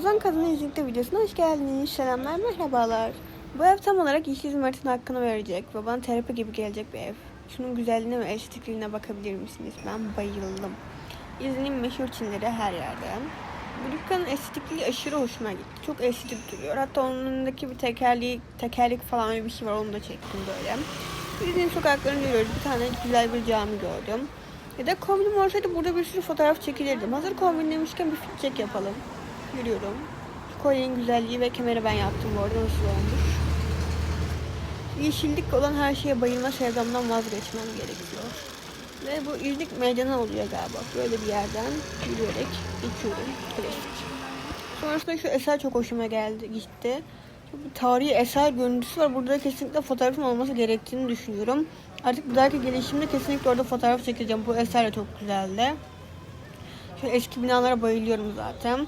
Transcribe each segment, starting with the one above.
Ozan Kadın İzlikte videosuna hoş geldiniz. Selamlar, merhabalar. Bu ev tam olarak işsiz Mert'in hakkını verecek ve bana terapi gibi gelecek bir ev. Şunun güzelliğine ve estetikliğine bakabilir misiniz? Ben bayıldım. İzinin meşhur çinleri her yerde. Bu dükkanın estetikliği aşırı hoşuma gitti. Çok estetik duruyor. Hatta onun önündeki bir tekerlik, tekerlik falan bir şey var. Onu da çektim böyle. İzinin sokaklarını yürüyoruz. Bir tane güzel bir cami gördüm. Ya da kombinim olsaydı burada bir sürü fotoğraf çekilirdim. Hazır kombinlemişken bir fit check yapalım. Yürüyorum. Kolyenin güzelliği ve kemeri ben yaptım bu arada nasıl olmuş. Yeşillik olan her şeye bayılma sevdamdan vazgeçmem gerekiyor. Ve bu İznik meydanı oluyor galiba. Böyle bir yerden yürüyerek geçiyorum. Klasik. Sonrasında şu eser çok hoşuma geldi, gitti. Çok bir tarihi eser görüntüsü var. Burada kesinlikle fotoğrafın olması gerektiğini düşünüyorum. Artık bir dahaki gelişimde kesinlikle orada fotoğraf çekeceğim. Bu eser de çok güzeldi. Şöyle eski binalara bayılıyorum zaten.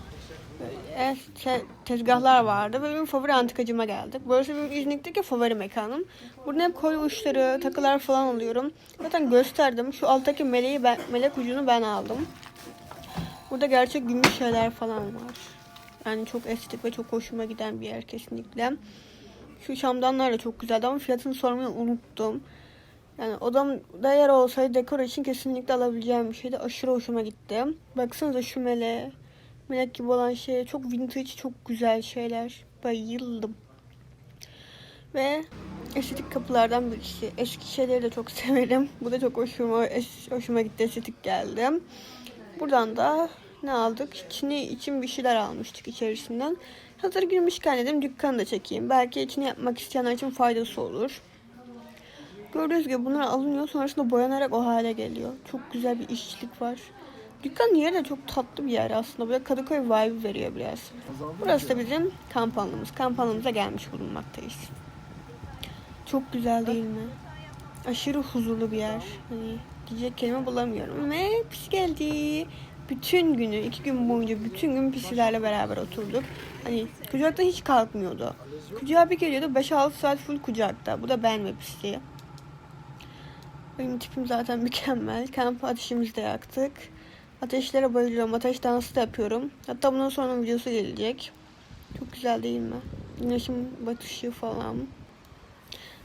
Böyle te- tezgahlar vardı. Böyle benim favori antikacıma geldik. Burası benim İznik'teki favori mekanım. Burada hep kolye uçları, takılar falan alıyorum. Zaten gösterdim. Şu alttaki meleği ben, melek ucunu ben aldım. Burada gerçek gümüş şeyler falan var. Yani çok estetik ve çok hoşuma giden bir yer kesinlikle. Şu şamdanlar da çok güzeldi ama fiyatını sormayı unuttum. Yani odamda yer olsaydı dekor için kesinlikle alabileceğim bir şeydi. Aşırı hoşuma gitti. Baksanıza şu meleğe. Melek gibi olan şey. Çok vintage, çok güzel şeyler. Bayıldım. Ve estetik kapılardan birisi. Eski şeyleri de çok severim. Bu da çok hoşuma, hoşuma gitti. Estetik geldi. Buradan da ne aldık? İçini için bir şeyler almıştık içerisinden. Hazır girmişken dedim dükkanı da çekeyim. Belki içini yapmak isteyenler için faydası olur. Gördüğünüz gibi bunlar alınıyor sonrasında boyanarak o hale geliyor. Çok güzel bir işçilik var. Dükkanın yeri de çok tatlı bir yer aslında. Böyle Kadıköy vibe veriyor biraz. Burası da bizim kamp alanımız. Kamp alanımıza gelmiş bulunmaktayız. Çok güzel değil mi? Aşırı huzurlu bir yer. Hani diyecek kelime bulamıyorum. Ve pis geldi. Bütün günü, iki gün boyunca bütün gün pisilerle beraber oturduk. Hani kucakta hiç kalkmıyordu. Kucağa bir geliyordu 5-6 saat full kucakta. Bu da ben ve pisi. Benim tipim zaten mükemmel. Kamp ateşimizi de yaktık. Ateşlere bayılıyorum. Ateş dansı da yapıyorum. Hatta bundan sonra videosu gelecek. Çok güzel değil mi? Güneşin batışı falan.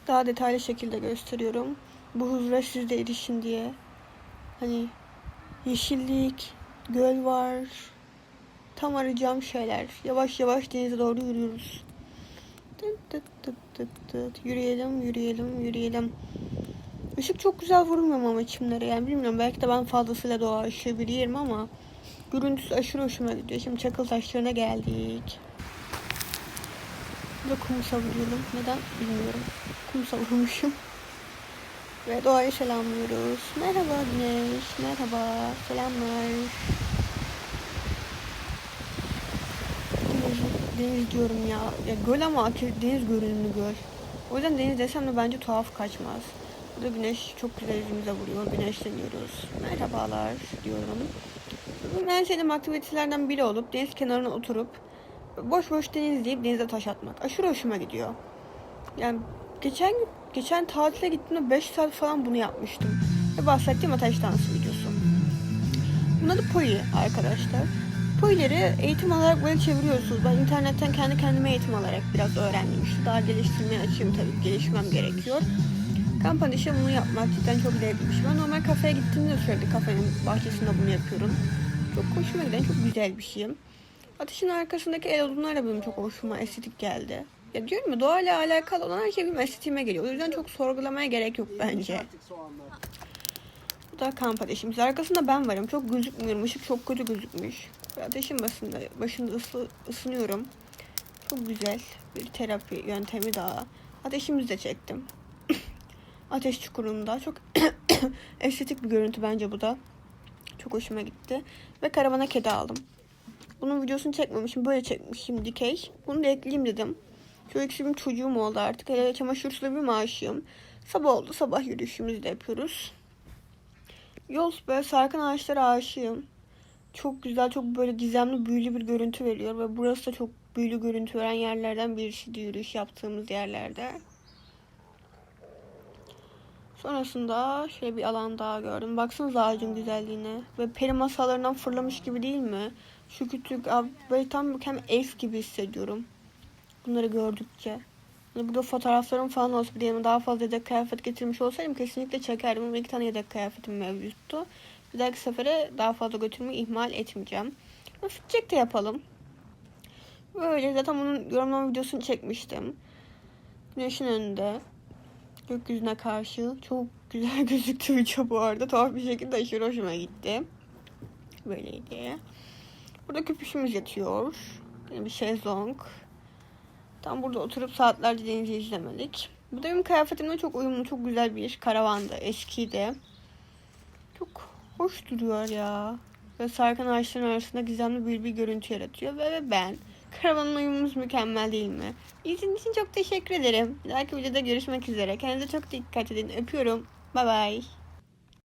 Daha detaylı şekilde gösteriyorum. Bu huzura siz de erişin diye. Hani yeşillik, göl var. Tam arayacağım şeyler. Yavaş yavaş denize doğru yürüyoruz. Tıt. Yürüyelim, yürüyelim, yürüyelim. Işık çok güzel vurmuyor ama çimlere yani bilmiyorum belki de ben fazlasıyla doğa ışığı biriyim ama görüntüsü aşırı hoşuma gidiyor. Şimdi çakıl taşlarına geldik. Burada kum savuruyorum. Neden bilmiyorum. Kum savurmuşum. Ve doğayı selamlıyoruz. Merhaba güneş. Merhaba. Selamlar. Deniz, deniz diyorum ya. Ya göl ama deniz görünümlü göl. O yüzden deniz desem de bence tuhaf kaçmaz. Burada güneş çok güzel yüzümüze vuruyor. Güneşleniyoruz. Merhabalar diyorum. Benim en sevdiğim aktivitelerden biri olup deniz kenarına oturup boş boş deniz izleyip denize taş atmak. Aşırı hoşuma gidiyor. Yani geçen geçen tatile gittiğimde 5 saat falan bunu yapmıştım. Ve bahsettiğim ateş dansı videosu. Bunun adı Poi arkadaşlar. Poi'leri eğitim alarak böyle çeviriyorsunuz. Ben internetten kendi kendime eğitim alarak biraz öğrendim. İşte daha geliştirmeye açayım tabii. Gelişmem gerekiyor. Kamp ateşi bunu yapmak cidden çok zevkli bir şey. Ben normal kafeye gittiğimde de sürekli kafenin bahçesinde bunu yapıyorum. Çok hoşuma giden çok güzel bir şey. Ateşin arkasındaki el odunlar da benim çok hoşuma estetik geldi. Ya diyorum ya doğayla alakalı olan her şey benim estetiğime geliyor. O yüzden çok sorgulamaya gerek yok bence. Bu da kamp ateşimiz. Arkasında ben varım. Çok gözükmüyorum. Işık çok kötü gözükmüş. Ateşin başında, başında ısı, ısınıyorum. Çok güzel bir terapi yöntemi daha. Ateşimizi de çektim. Ateş çukurunda. Çok estetik bir görüntü bence bu da. Çok hoşuma gitti. Ve karavana kedi aldım. Bunun videosunu çekmemişim. Böyle çekmişim dikey. Bunu da ekleyeyim dedim. İkisi benim çocuğum oldu artık. Hele çamaşır suyu maaşıyım. Sabah oldu. Sabah yürüyüşümüzü de yapıyoruz. Yol böyle sarkan ağaçlara aşığım. Çok güzel, çok böyle gizemli, büyülü bir görüntü veriyor. Ve burası da çok büyülü görüntü veren yerlerden birisiydi yürüyüş yaptığımız yerlerde. Sonrasında şöyle bir alan daha gördüm. Baksanıza ağacın güzelliğine. Ve peri masallarından fırlamış gibi değil mi? Şu küçük abi böyle tam mükemmel ev gibi hissediyorum. Bunları gördükçe. Hani burada fotoğraflarım falan olsa bir yanıma daha fazla yedek kıyafet getirmiş olsaydım kesinlikle çekerdim. Ama iki tane yedek kıyafetim mevcuttu. Bir dahaki sefere daha fazla götürmeyi ihmal etmeyeceğim. Ve fit check de yapalım. Böyle zaten bunun yorumlama videosunu çekmiştim. Güneşin önünde. Gökyüzüne karşı. Çok güzel gözüktü video bu arada. Tuhaf bir şekilde aşırı hoşuma gitti. Böyleydi. Burada köpüşümüz yatıyor. Yine bir şezlong. Tam burada oturup saatlerce denizi izlemelik. Bu da benim kıyafetimle çok uyumlu, çok güzel bir. Karavandı, eskiydi. Çok hoş duruyor ya. Ve sarkan ağaçların arasında gizemli bir bir görüntü yaratıyor. Ve ben. Karavanın uyumumuz mükemmel değil mi? İzlediğiniz için çok teşekkür ederim. Bir dahaki videoda görüşmek üzere. Kendinize çok dikkat edin. Öpüyorum. Bye bye.